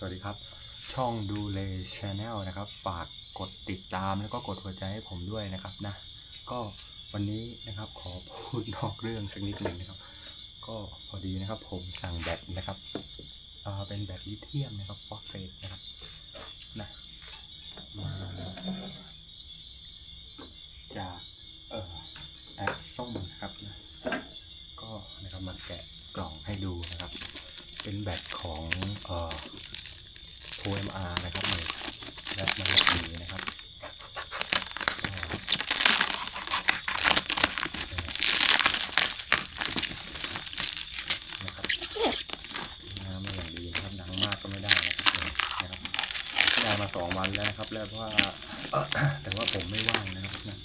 สวัสดีครับ ช่องดูเลชแนลนะครับ ฝากกดติดตามแล้วก็กดหัวใจให้ผมด้วยนะครับนะ ก็วันนี้นะครับขอพูดนอกเรื่องสักนิดหนึ่งนะครับ ก็พอดีนะครับผมสั่งแบตนะครับเป็นแบตลิเธียมนะครับฟอสเฟตนะครับนะมาจากเอ่อแอปส้มนะครับนะก็นะครับมาแกะกล่องให้ดูนะครับ เป็นแบตของเอ่อ OMR นะครับนี่แบตมันแบบนี้นะครับนะครับน้ำมาอย่างดีนะครับดังมากก็ไม่ได้นะครับ ได้มาสองวันแล้วนะครับ แล้วเพราะว่าแต่ว่าผมไม่ว่างนะครับนะ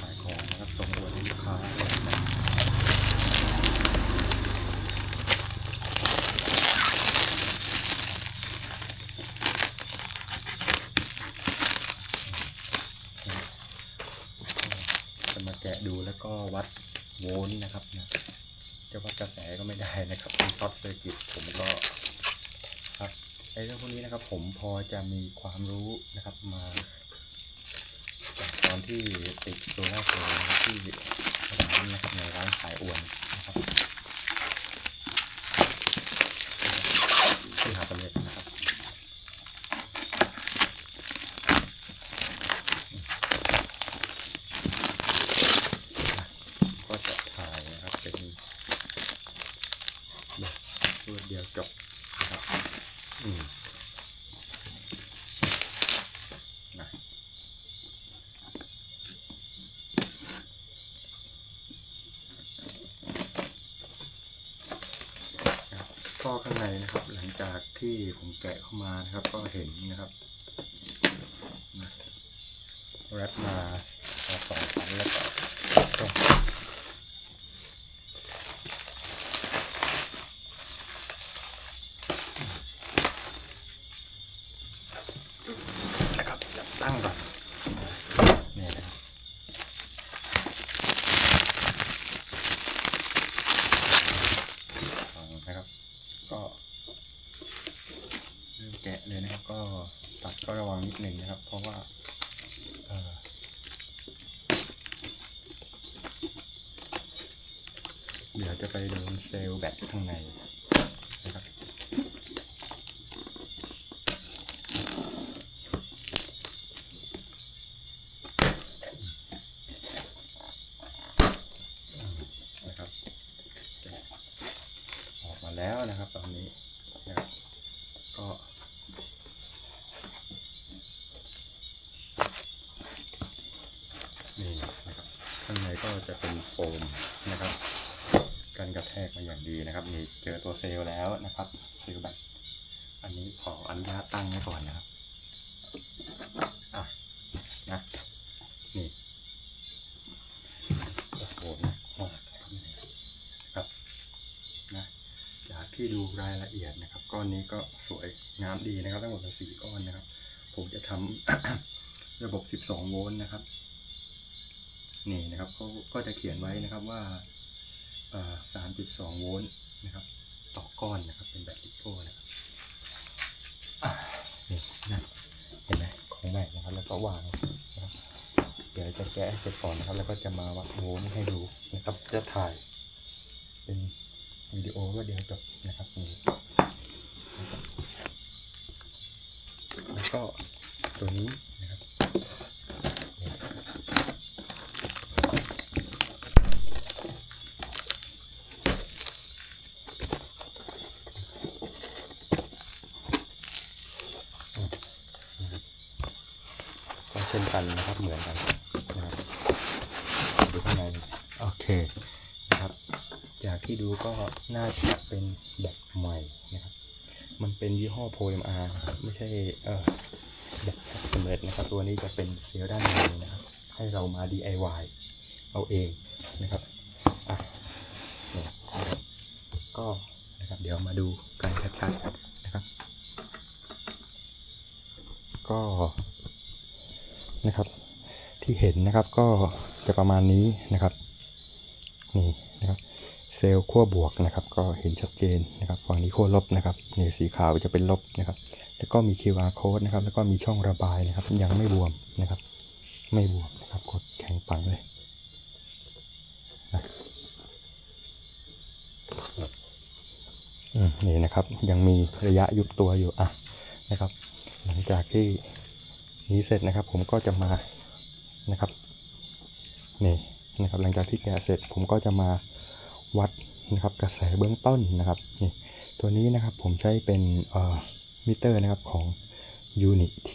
ขายของนะครับส่งอวดให้ลูกค้านะครับ จะมาแกะ ดูแล้วก็วัดโวลต์นะครับนะจะวัดกระแสก็ไม่ได้นะครับเป็นช็อตเซอร์กิตผมก็ครับไอ้เรื่องพวกนี้นะครับ ผมพอจะมีความรู้นะครับมาจากตอนที่ติดโซล่าร์เซลล์นะครับที่ร้านนะครับในร้านขายอวนนะครับที่หาประเล็นะครับ ก็จะถ่ายนะครับเป็นแบบรวดเดียวจบนะครับอืมนะนะครับก็ ข้างในนะครับ หลังจากที่ผมแกะเข้ามานะครับ ก็เห็นนะครับแรปมาสองชั้นแล้วก็ก็ นะครับจับตั้งก่อนนี่นะครับฟังนะครับ ก็เริ่มแกะเลยนะครับ ก็ ตัดก็ระวังนิดหนึ่งนะครับ เพราะว่าเอ่อเดี๋ยวจะไปโดนเซลล์แบตข้างในนะครับ นะครับแกะออกมาแล้วนะครับ ตอนนี้นะครับก็นี่นะครับ ข้างในก็จะเป็นโฟมนะครับกันกระแทกมาอย่างดีนะครับมีเจอตัวเซลล์แล้วนะครับเซลล์แบบอันนี้ขออนุญาตตั้งไว้ก่อนนะครับอะนะนี่โอ้โหนักมากครับนะจากที่ดูรายละเอียดนะครับ ก้อนนี้ก็สวยงามดีนะครับ ทั้งหมดเป็นสี่ก้อนนะครับ ผมจะทำ ระบบ 12 โวลต์นะครับ นี่นะครับเขาก็จะเขียนไว้นะครับว่า 3.2 โวลต์นะครับ ต่อก้อนนะครับ เป็นแบตลิโก้นะครับนี่นะเห็นไหมของแบตนะครับ แล้วก็วางนะครับเดี๋ยวจะแกะเสร็จก่อนนะครับ แล้วก็จะมาวัดโวลต์ให้ดูนะครับ จะถ่าย เป็นวิดีโอก็เดี๋ยวจบนะครับนี่แล้วก็ตัวนี้อืมนะครับก็เช่นกันนะครับเหมือนกันนะครับดูข้างในโอเคนะครับ จากที่ดูก็น่าจะเป็นแบบใหม่นะครับ มันเป็นยี่ห้อ ProMR นะครับไม่ใช่เออแบบสำเร็จนะครับตัวนี้จะเป็นเซลล์ด้านในนะครับ ให้เรามา DIY เอาเองนะครับอะก็นะครับเดี๋ยวมาดูกันชัดๆนะครับ ก็ นะครับ ที่เห็นนะครับก็จะประมาณนี้นะครับนี่นะครับเซลล์ขั้วบวกนะครับ ก็เห็นชัดเจนนะครับ ฝั่งนี้ขั้วลบนะครับนี่สีขาวจะเป็นลบนะครับ แล้วก็มี QR code นะครับ แล้วก็มีช่องระบายนะครับ ยังไม่บวมนะครับ ไม่บวมนะครับกดแข็งปังเลยนะอืมนี่นะครับยังมีระยะยุบตัวอยู่อะนะครับ หลังจากที่ นี้เสร็จนะครับ ผมก็จะมานะครับนี่นะครับ หลังจากที่แกะเสร็จผมก็จะมาวัดนะครับ กระแสเบื้องต้นนะครับนี่ตัวนี้นะครับผมใช้เป็นเอ่อมิเตอร์นะครับของ Unit T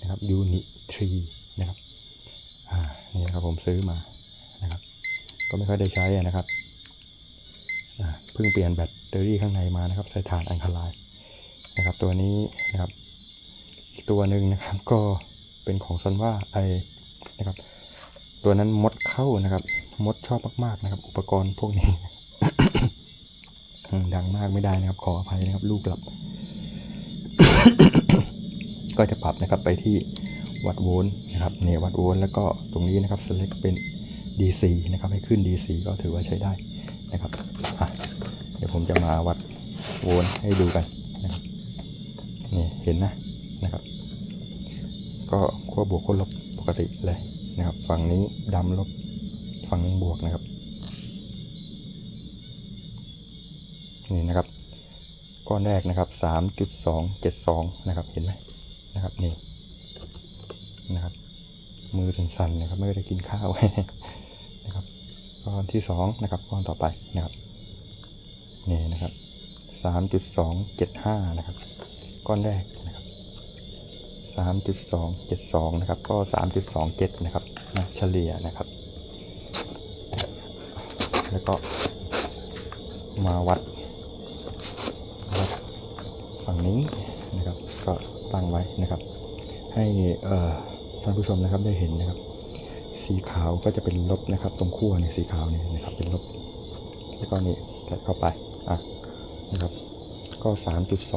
นะครับ Unit 3นะครับอ่านี่นะครับผมซื้อมานะครับ ก็ไม่ค่อยได้ใช้นะครับอ่าเพิ่งเปลี่ยนแบตเตอรี่ข้างในมานะครับใส่ถ่านอังคารายนะครับ ตัวนี้นะครับ ตัวหนึ่งนะครับ ก็เป็นของซันว่าไอนะครับ ตัวนั้นมดเข้านะครับ มดชอบมากๆนะครับ อุปกรณ์พวกนี้ ดังมากไม่ได้นะครับ ขออภัยนะครับ ลูกหลับ ก็จะปรับนะครับไปที่วัดโวลต์นะครับเนี่ยวัดโวลต์แล้วก็ตรงนี้นะครับ select เป็น DC นะครับ ให้ขึ้น DC ก็ถือว่าใช้ได้นะครับเดี๋ยวผมจะมาวัดโวลต์ให้ดูกันนะครับนี่เห็นนะ นะครับ ก็ขั้วบวกขั้วลบปกติเลยนะครับ ฝั่งนี้ดำลบ ฝั่งนี้บวกนะครับนี่นะครับ ก้อนแรกนะครับสามจุดสองเจ็ดสองนะครับ เห็นไหมนะครับ นี่นะครับ มือสั่นๆนะครับ ไม่ได้กินข้าวนะครับ ก้อนที่สองนะครับ ก้อนต่อไปนะครับ นี่นะครับสามจุดสองเจ็ดห้านะครับ ก้อนแรกนะครับ สามจุดสองเจ็ดสองนะครับ ก็สามจุดสองเจ็ดนะครับนะเฉลี่ยนะครับ แล้วก็มาวัดวัดฝั่งนี้นะครับ ก็ตั้งไว้นะครับ ให้ท่านผู้ชมนะครับได้เห็นนะครับ สีขาวก็จะเป็นลบนะครับ ตรงขั้วเนี่สีขาวนี่นะครับ เป็นลบ แล้วก็นี่ใส่เข้าไปอะนะครับ ก็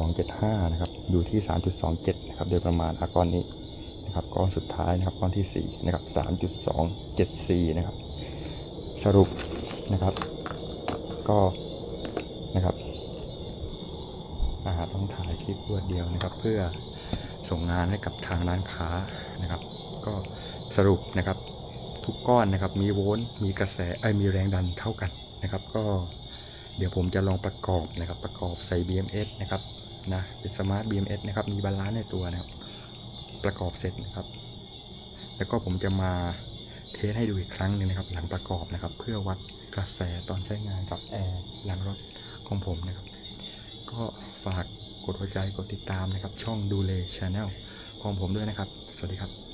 3.275 นะครับ อยู่ที่ 3.27 นะครับโดยประมาณอะก้อนนี้นะครับก้อนสุดท้ายนะครับก้อนที่ 4 นะครับ 3.274 นะครับ สรุปนะครับ ก็นะครับอาหารต้องถ่ายคลิปรวดเดียวนะครับ เพื่อส่งงานให้กับทางร้านค้านะครับ ก็สรุปนะครับทุกก้อนนะครับมีโวลต์มีกระแสไอ้ยมีแรงดันเท่ากันนะครับ ก็เดี๋ยวผมจะลองประกอบนะครับ ประกอบใส่ BMS นะครับ นะเป็นสมาร์ท BMS นะครับ มีบาลานซ์ในตัวนะครับ ประกอบเสร็จนะครับ แล้วก็ผมจะมาเทสให้ดูอีกครั้งหนึ่งนะครับ หลังประกอบนะครับ เพื่อวัดกระแสตอนใช้งานกับแอร์หลังรถของผมนะครับ ก็ฝากกดหัวใจกดติดตามนะครับ ช่องดูเลชาแนลของผมด้วยนะครับ สวัสดีครับ